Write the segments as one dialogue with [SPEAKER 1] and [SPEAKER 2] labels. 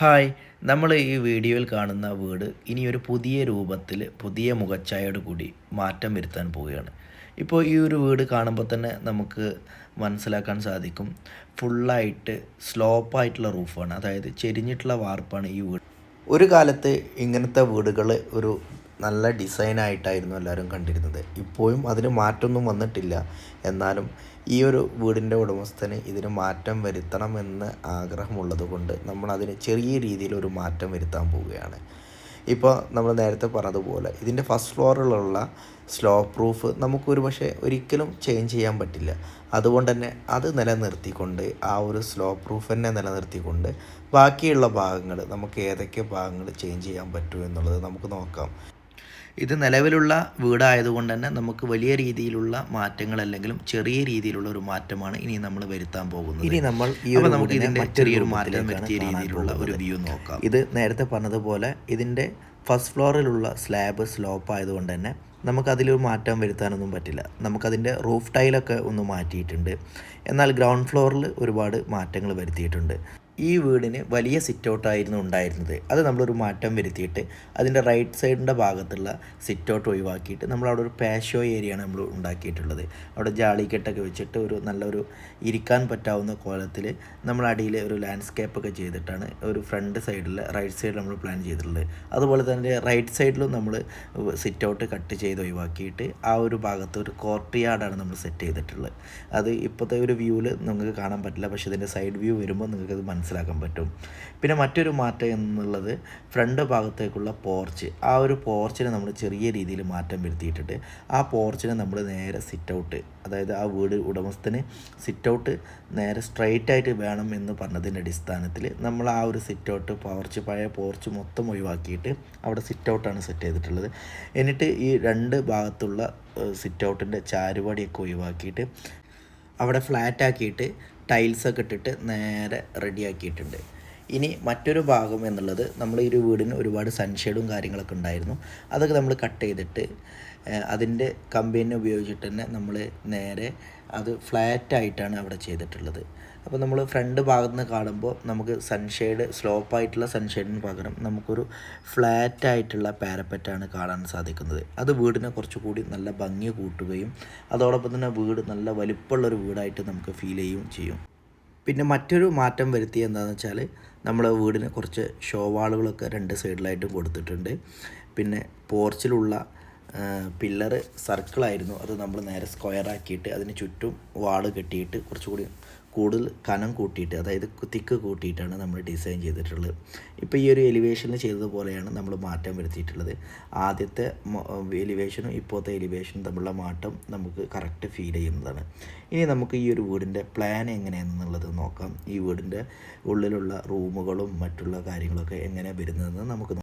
[SPEAKER 1] Hi. നമ്മൾ ഈ വീഡിയോയിൽ കാണുന്ന വീട് ഇനി ഒരു പുതിയ രൂപത്തിൽ പുതിയ മുഖച്ഛായയോട് കൂടി മാറ്റം വരുത്താൻ പോവുകയാണ്. ഇപ്പോൾ ഈ ഒരു വീട് കാണുമ്പോൾ തന്നെ നമുക്ക് മനസ്സിലാക്കാൻ സാധിക്കും. ഫുള്ളായിട്ട് സ്ലോപ്പായിട്ടുള്ള റൂഫാണ്. അതായത് ചെരിഞ്ഞിട്ടുള്ള വാർപ്പാണ് ഈ വീട്. ഒരു കാലത്ത് ഇങ്ങനത്തെ വീടുകൾ ഒരു നല്ല ഡിസൈനായിട്ടായിരുന്നു എല്ലാവരും കണ്ടിരുന്നത്. ഇപ്പോഴും അതിന് മാറ്റമൊന്നും വന്നിട്ടില്ല. എന്നാലും ഈ ഒരു വീടിന്റെ ഉടമസ്ഥന് ഇതിന് മാറ്റം വരുത്തണമെന്ന് ആഗ്രഹമുള്ളത് കൊണ്ട് നമ്മൾ അതിന് ചെറിയ രീതിയിൽ ഒരു മാറ്റം വരുത്താൻ പോവുകയാണ്. ഇപ്പോൾ നമ്മൾ നേരത്തെ പറഞ്ഞതുപോലെ ഇതിന്റെ ഫസ്റ്റ് ഫ്ലോറിലുള്ള സ്ലോ പ്രൂഫ് നമുക്കൊരു പക്ഷേ ഒരിക്കലും ചേഞ്ച് ചെയ്യാൻ പറ്റില്ല. അതുകൊണ്ട് തന്നെ അത് നിലനിർത്തിക്കൊണ്ട് ആ ഒരു സ്ലോ പ്രൂഫ് തന്നെ നിലനിർത്തിക്കൊണ്ട് ബാക്കിയുള്ള ഭാഗങ്ങൾ നമുക്ക് ഏതൊക്കെ ഭാഗങ്ങൾ ചേഞ്ച് ചെയ്യാൻ പറ്റുമോ എന്നുള്ളത് നമുക്ക് നോക്കാം. ഇത് നിലവിലുള്ള വീടായതുകൊണ്ട് തന്നെ നമുക്ക് വലിയ രീതിയിലുള്ള മാറ്റങ്ങൾ അല്ലെങ്കിലും ചെറിയ രീതിയിലുള്ള ഒരു മാറ്റമാണ് ഇനി നമ്മൾ വരുത്താൻ പോകുന്നത്. ഇനി നമ്മൾ ഒരു നമുക്ക് ഇതിന്റെ ചെറിയൊരു മാറ്റം വരുത്തിയ രീതിയിലുള്ള ഒരു വ്യൂ നോക്കാം. ഇത് നേരത്തെ പറഞ്ഞതുപോലെ ഇതിന്റെ ഫസ്റ്റ് ഫ്ലോറിലുള്ള സ്ലാബ് സ്ലോപ്പ് ആയതുകൊണ്ട് തന്നെ നമുക്കതിലൊരു മാറ്റം വരുത്താനൊന്നും പറ്റില്ല. നമുക്കതിന്റെ റൂഫ് ടൈലൊക്കെ ഒന്ന് മാറ്റിയിട്ടുണ്ട്. എന്നാൽ ഗ്രൗണ്ട് ഫ്ലോറിൽ ഒരുപാട് മാറ്റങ്ങൾ വരുത്തിയിട്ടുണ്ട്. ഈ വീടിന് വലിയ സിറ്റൗട്ടായിരുന്നു ഉണ്ടായിരുന്നത്. അത് നമ്മളൊരു മാറ്റം വരുത്തിയിട്ട് അതിന്റെ റൈറ്റ് സൈഡിന്റെ ഭാഗത്തുള്ള സിറ്റൗട്ട് ഒഴിവാക്കിയിട്ട് നമ്മൾ അവിടെ ഒരു പാഷോ ഏരിയയാണ് നമ്മൾ ഉണ്ടാക്കിയിട്ടുള്ളത്. അവിടെ ജാളിക്കെട്ടൊക്കെ വെച്ചിട്ട് ഒരു നല്ലൊരു ഇരിക്കാൻ പറ്റാവുന്ന കോലത്തിൽ നമ്മൾ അടിയിൽ ഒരു ലാൻഡ്സ്കേപ്പ് ഒക്കെ ചെയ്തിട്ടാണ് ഒരു ഫ്രണ്ട് സൈഡിൽ റൈറ്റ് സൈഡിൽ നമ്മൾ പ്ലാൻ ചെയ്തിട്ടുള്ളത്. അതുപോലെ തന്നെ റൈറ്റ് സൈഡിലും നമ്മൾ സിറ്റൗട്ട് കട്ട് ചെയ്ത് ഒഴിവാക്കിയിട്ട് ആ ഒരു ഭാഗത്ത് ഒരു കോർട്ട് യാർഡാണ് നമ്മൾ സെറ്റ് ചെയ്തിട്ടുള്ളത്. അത് ഇപ്പോഴത്തെ ഒരു വ്യൂവിൽ നിങ്ങൾക്ക് കാണാൻ പറ്റില്ല. പക്ഷേ ഇതിന്റെ സൈഡ് വ്യൂ വരുമ്പോൾ നിങ്ങൾക്ക് അത് മനസ്സിലാക്കാൻ പറ്റും. പിന്നെ മറ്റൊരു മാറ്റം എന്നുള്ളത് ഫ്രണ്ട് ഭാഗത്തേക്കുള്ള പോർച്ച്. ആ ഒരു പോർച്ചിനെ നമ്മൾ ചെറിയ രീതിയിൽ മാറ്റം വരുത്തിയിട്ടിട്ട് ആ പോർച്ചിനെ നമ്മൾ നേരെ സിറ്റ് ഔട്ട് അതായത് ആ വീട് ഉടമസ്ഥന് സിറ്റ് ഔട്ട് നേരെ സ്ട്രൈറ്റ് ആയിട്ട് വേണം എന്ന് പറഞ്ഞതിന്റെ അടിസ്ഥാനത്തിൽ നമ്മൾ ആ ഒരു സിറ്റ് ഔട്ട് പോർച്ച് പഴയ പോർച്ച് മൊത്തം ഒഴിവാക്കിയിട്ട് അവിടെ സിറ്റ് ഔട്ടാണ് സെറ്റ് ചെയ്തിട്ടുള്ളത്. എന്നിട്ട് ഈ രണ്ട് ഭാഗത്തുള്ള സിറ്റ് ഔട്ടിന്റെ ചാരുപടിയൊക്കെ ഒഴിവാക്കിയിട്ട് അവിടെ ഫ്ലാറ്റ് ആക്കിയിട്ട് ടൈൽസൊക്കെ ഇട്ടിട്ട് നേരെ റെഡിയാക്കിയിട്ടുണ്ട്. ഇനി മറ്റൊരു ഭാഗം എന്നുള്ളത് നമ്മൾ ഈ ഒരു വീടിന് ഒരുപാട് സൺഷെയ്ഡും കാര്യങ്ങളൊക്കെ ഉണ്ടായിരുന്നു. അതൊക്കെ നമ്മൾ കട്ട് ചെയ്തിട്ട് അതിന്റെ കമ്പനി ഉപയോഗിച്ചിട്ട് തന്നെ നമ്മൾ നേരെ അത് ഫ്ലാറ്റ് ആയിട്ടാണ് അവിടെ ചെയ്തിട്ടുള്ളത്. അപ്പോൾ നമ്മൾ ഫ്രണ്ട് ഭാഗത്ത് നിന്ന് കാണുമ്പോൾ നമുക്ക് സൺഷെയ്ഡ് സ്ലോപ്പായിട്ടുള്ള സൺഷെയ്ഡിന് പകരം നമുക്കൊരു ഫ്ലാറ്റ് ആയിട്ടുള്ള പാരപ്പറ്റാണ് കാണാൻ സാധിക്കുന്നത്. അത് വീടിനെ കുറച്ചുകൂടി നല്ല ഭംഗി കൂട്ടുകയും അതോടൊപ്പം തന്നെ വീട് നല്ല വലിപ്പമുള്ളൊരു വീടായിട്ട് നമുക്ക് ഫീൽ ചെയ്യുകയും ചെയ്യും. പിന്നെ മറ്റൊരു മാറ്റം വരുത്തിയ എന്താണെന്ന് വെച്ചാൽ നമ്മൾ വീടിന് കുറച്ച് ഷോവാളുകളൊക്കെ രണ്ട് സൈഡിലായിട്ടും കൊടുത്തിട്ടുണ്ട്. പിന്നെ പോർച്ചിലുള്ള പില്ലറ് സർക്കിളായിരുന്നു. അത് നമ്മൾ നേരെ സ്ക്വയർ ആക്കിയിട്ട് അതിന് ചുറ്റും വാൾ കെട്ടിയിട്ട് കുറച്ചുകൂടി കൂടുതൽ കനം കൂട്ടിയിട്ട് അതായത് തിക്ക് കൂട്ടിയിട്ടാണ് നമ്മൾ ഡിസൈൻ ചെയ്തിട്ടുള്ളത്. ഇപ്പോൾ ഈ ഒരു എലിവേഷനിൽ ചെയ്തതുപോലെയാണ് നമ്മൾ മാറ്റം വരുത്തിയിട്ടുള്ളത്. ആദ്യത്തെ എലിവേഷനും ഇപ്പോഴത്തെ എലിവേഷനും തമ്മിലുള്ള മാറ്റം നമുക്ക് കറക്റ്റ് ഫീൽ ചെയ്യുന്നതാണ്. ഇനി നമുക്ക് ഈ ഒരു വീടിന്റെ പ്ലാൻ എങ്ങനെയാണെന്നുള്ളത് നോക്കാം. ഈ വീടിന്റെ ഉള്ളിലുള്ള റൂമുകളും മറ്റുള്ള കാര്യങ്ങളൊക്കെ എങ്ങനെ വരുന്നതെന്ന് നമുക്ക്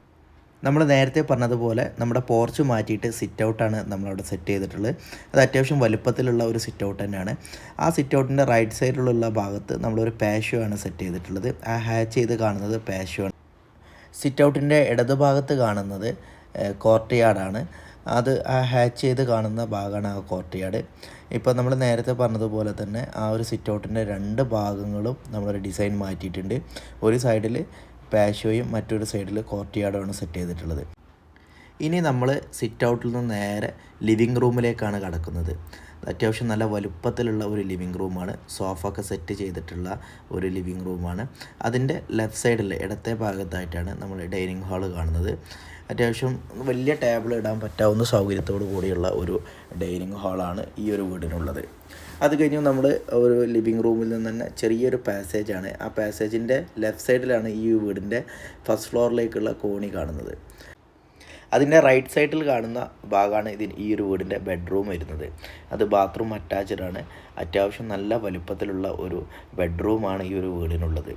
[SPEAKER 1] നമ്മൾ നേരത്തെ പറഞ്ഞതുപോലെ നമ്മുടെ പോർച്ച് മാറ്റിയിട്ട് സിറ്റ് ഔട്ടാണ് നമ്മളവിടെ സെറ്റ് ചെയ്തിട്ടുള്ളത്. അത് അത്യാവശ്യം വലുപ്പത്തിലുള്ള ഒരു സിറ്റ് ഔട്ട് തന്നെയാണ്. ആ സിറ്റ് ഔട്ടിന്റെ റൈറ്റ് സൈഡിലുള്ള ഭാഗത്ത് നമ്മളൊരു പാഷ്യോ ആണ് സെറ്റ് ചെയ്തിട്ടുള്ളത്. ആ ഹാച്ച് ചെയ്ത് കാണുന്നത് പാഷ്യോ ആണ്. സിറ്റ് ഔട്ടിന്റെ ഇടതുഭാഗത്ത് കാണുന്നത് കോർട്ട് യാർഡാണ് അത് ആ ഹാച്ച് ചെയ്ത് കാണുന്ന ഭാഗമാണ് ആ കോർട്ട് യാർഡ് ഇപ്പോൾ നമ്മൾ നേരത്തെ പറഞ്ഞതുപോലെ തന്നെ ആ ഒരു സിറ്റ് ഔട്ടിന്റെ രണ്ട് ഭാഗങ്ങളും നമ്മളൊരു ഡിസൈൻ മാറ്റിയിട്ടുണ്ട്. ഒരു സൈഡിൽ പാഷോയും മറ്റൊരു സൈഡിൽ കോർട്ടിയാർഡുമാണ് സെറ്റ് ചെയ്തിട്ടുള്ളത്. ഇനി നമ്മൾ സിറ്റ് ഔട്ടിൽ നിന്ന് നേരെ ലിവിങ് റൂമിലേക്കാണ് കടക്കുന്നത്. അത്യാവശ്യം നല്ല വലുപ്പത്തിലുള്ള ഒരു ലിവിങ് റൂമാണ് സോഫ ഒക്കെ സെറ്റ് ചെയ്തിട്ടുള്ള ഒരു ലിവിങ് റൂമാണ് അതിന്റെ ലെഫ്റ്റ് സൈഡിൽ ഇടത്തെ ഭാഗത്തായിട്ടാണ് നമ്മൾ ഡൈനിങ് ഹാൾ കാണുന്നത്. അത്യാവശ്യം വലിയ ടേബിൾ ഇടാൻ പറ്റാവുന്ന സൗകര്യത്തോടു കൂടിയുള്ള ഒരു ഡൈനിങ് ഹാളാണ് ഈ ഒരു വീടിനുള്ളത്. അത് കഴിഞ്ഞ് നമ്മൾ ഒരു ലിവിങ് റൂമിൽ നിന്ന് തന്നെ ചെറിയൊരു പാസേജാണ് ആ പാസേജിന്റെ ലെഫ്റ്റ് സൈഡിലാണ് ഈ വീടിന്റെ ഫസ്റ്റ് ഫ്ലോറിലേക്കുള്ള കോണി കാണുന്നത്. അതിന്റെ റൈറ്റ് സൈഡിൽ കാണുന്ന ഭാഗമാണ് ഇതിന് ഈ ഒരു വീടിന്റെ ബെഡ്റൂം വരുന്നത്. അത് ബാത്റൂം അറ്റാച്ച്ഡ് ആണ്. അത്യാവശ്യം നല്ല വലുപ്പത്തിലുള്ള ഒരു ബെഡ്റൂമാണ് ഈ ഒരു വീടിനുള്ളത്.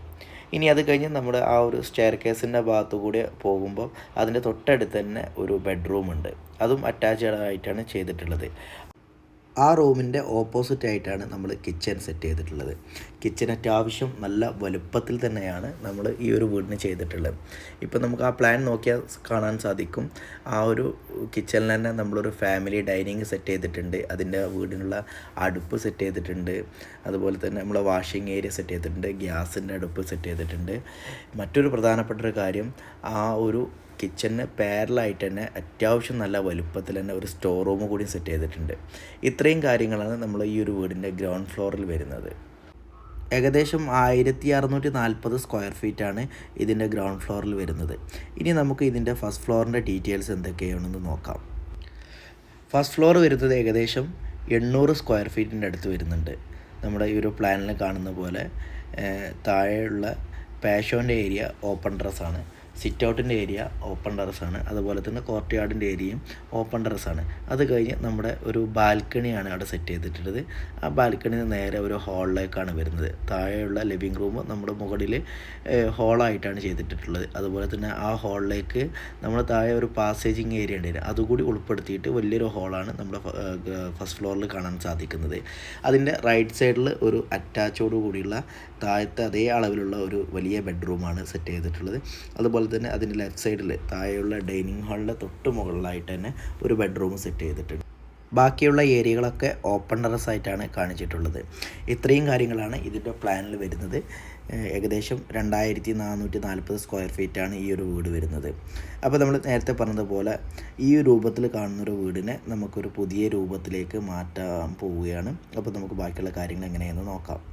[SPEAKER 1] ഇനി അത് കഴിഞ്ഞ് നമ്മുടെ ആ ഒരു സ്റ്റെയർ കേസിന്റെ ഭാഗത്തു കൂടി പോകുമ്പോൾ അതിന്റെ തൊട്ടടുത്ത് തന്നെ ഒരു ബെഡ്റൂം ഉണ്ട്. അതും അറ്റാച്ച്ഡ് ആയിട്ടാണ് ചെയ്തിട്ടുള്ളത്. ആ റൂമിന്റെ ഓപ്പോസിറ്റ് ആയിട്ടാണ് നമ്മൾ കിച്ചൺ സെറ്റ് ചെയ്തിട്ടുള്ളത്. കിച്ചൺ അത്യാവശ്യം നല്ല വലുപ്പത്തിൽ തന്നെയാണ് നമ്മൾ ഈ ഒരു വീടിന് ചെയ്തിട്ടുള്ളത്. ഇപ്പം നമുക്ക് ആ പ്ലാൻ നോക്കിയാൽ കാണാൻ സാധിക്കും. ആ ഒരു കിച്ചണിൽ തന്നെ നമ്മളൊരു ഫാമിലി ഡൈനിങ് സെറ്റ് ചെയ്തിട്ടുണ്ട്. അതിന്റെ വീടിനുള്ള അടുപ്പ് സെറ്റ് ചെയ്തിട്ടുണ്ട്. അതുപോലെ തന്നെ നമ്മൾ വാഷിംഗ് ഏരിയ സെറ്റ് ചെയ്തിട്ടുണ്ട്. ഗ്യാസിന്റെ അടുപ്പ് സെറ്റ് ചെയ്തിട്ടുണ്ട്. മറ്റൊരു പ്രധാനപ്പെട്ട ഒരു കാര്യം ആ ഒരു കിച്ചണിന് പാരലായിട്ട് തന്നെ അത്യാവശ്യം നല്ല വലുപ്പത്തിൽ തന്നെ ഒരു സ്റ്റോർ റൂം കൂടി സെറ്റ് ചെയ്തിട്ടുണ്ട്. ഇത്രയും കാര്യങ്ങളാണ് നമ്മൾ ഈ ഒരു വീടിന്റെ ഗ്രൗണ്ട് ഫ്ലോറിൽ വരുന്നത്. ഏകദേശം ആയിരത്തി അറുന്നൂറ്റി നാൽപ്പത് സ്ക്വയർ ഫീറ്റാണ് ഇതിന്റെ ഗ്രൗണ്ട് ഫ്ലോറിൽ വരുന്നത്. ഇനി നമുക്ക് ഇതിന്റെ ഫസ്റ്റ് ഫ്ലോറിന്റെ ഡീറ്റെയിൽസ് എന്തൊക്കെയാണെന്ന് നോക്കാം. ഫസ്റ്റ് ഫ്ലോർ വരുന്നത് ഏകദേശം എണ്ണൂറ് സ്ക്വയർ ഫീറ്റിന്റെ അടുത്ത് വരുന്നുണ്ട്. നമ്മുടെ ഈ ഒരു പ്ലാനിൽ കാണുന്ന പോലെ താഴെയുള്ള പാഷോന്റെ ഏരിയ ഓപ്പൺ ടെറസാണ് സിറ്റ് ഔട്ടിന്റെ ഏരിയ ഓപ്പൺ ടെറസാണ് അതുപോലെ തന്നെ കോർട്ട് യാർഡിന്റെ ഏരിയയും ഓപ്പൺ ടെറസാണ് അത് കഴിഞ്ഞ് നമ്മുടെ ഒരു ബാൽക്കണിയാണ് അവിടെ സെറ്റ് ചെയ്തിട്ടുള്ളത്. ആ ബാൽക്കണി നേരെ ഒരു ഹാളിലേക്കാണ് വരുന്നത്. താഴെയുള്ള ലിവിങ് റൂം നമ്മുടെ മുകളിൽ ഹാളായിട്ടാണ് ചെയ്തിട്ടുള്ളത്. അതുപോലെ തന്നെ ആ ഹാളിലേക്ക് നമ്മൾ താഴെ ഒരു പാസേജിങ് ഏരിയ ഉണ്ടായിരുന്നു അതുകൂടി ഉൾപ്പെടുത്തിയിട്ട് വലിയൊരു ഹാളാണ് നമ്മുടെ ഫസ്റ്റ് ഫ്ലോറിൽ കാണാൻ സാധിക്കുന്നത്. അതിന്റെ റൈറ്റ് സൈഡിൽ ഒരു അറ്റാച്ചോട് കൂടിയുള്ള താഴത്തെ അതേ അളവിലുള്ള ഒരു വലിയ ബെഡ്റൂമാണ് സെറ്റ് ചെയ്തിട്ടുള്ളത്. അതുപോലെ തന്നെ അതിന്റെ ലെഫ്റ്റ് സൈഡിൽ താഴെയുള്ള ഡൈനിങ് ഹാളിന്റെ തൊട്ട് മുകളിലായിട്ട് തന്നെ ഒരു ബെഡ്റൂം സെറ്റ് ചെയ്തിട്ടുണ്ട്. ബാക്കിയുള്ള ഏരിയകളൊക്കെ ഓപ്പൺ ടെറസ് ആയിട്ടാണ് കാണിച്ചിട്ടുള്ളത്. ഇത്രയും കാര്യങ്ങളാണ് ഇതിന്റെ പ്ലാനിൽ വരുന്നത്. ഏകദേശം രണ്ടായിരത്തി നാനൂറ്റി നാൽപ്പത് സ്ക്വയർ ഫീറ്റാണ് ഈ ഒരു വീട് വരുന്നത്. അപ്പോൾ നമ്മൾ നേരത്തെ പറഞ്ഞതുപോലെ ഈ രൂപത്തിൽ കാണുന്നൊരു വീടിനെ നമുക്കൊരു പുതിയ രൂപത്തിലേക്ക് മാറ്റാൻ പോവുകയാണ്. അപ്പോൾ നമുക്ക് ബാക്കിയുള്ള കാര്യങ്ങൾ എങ്ങനെയെന്ന് നോക്കാം.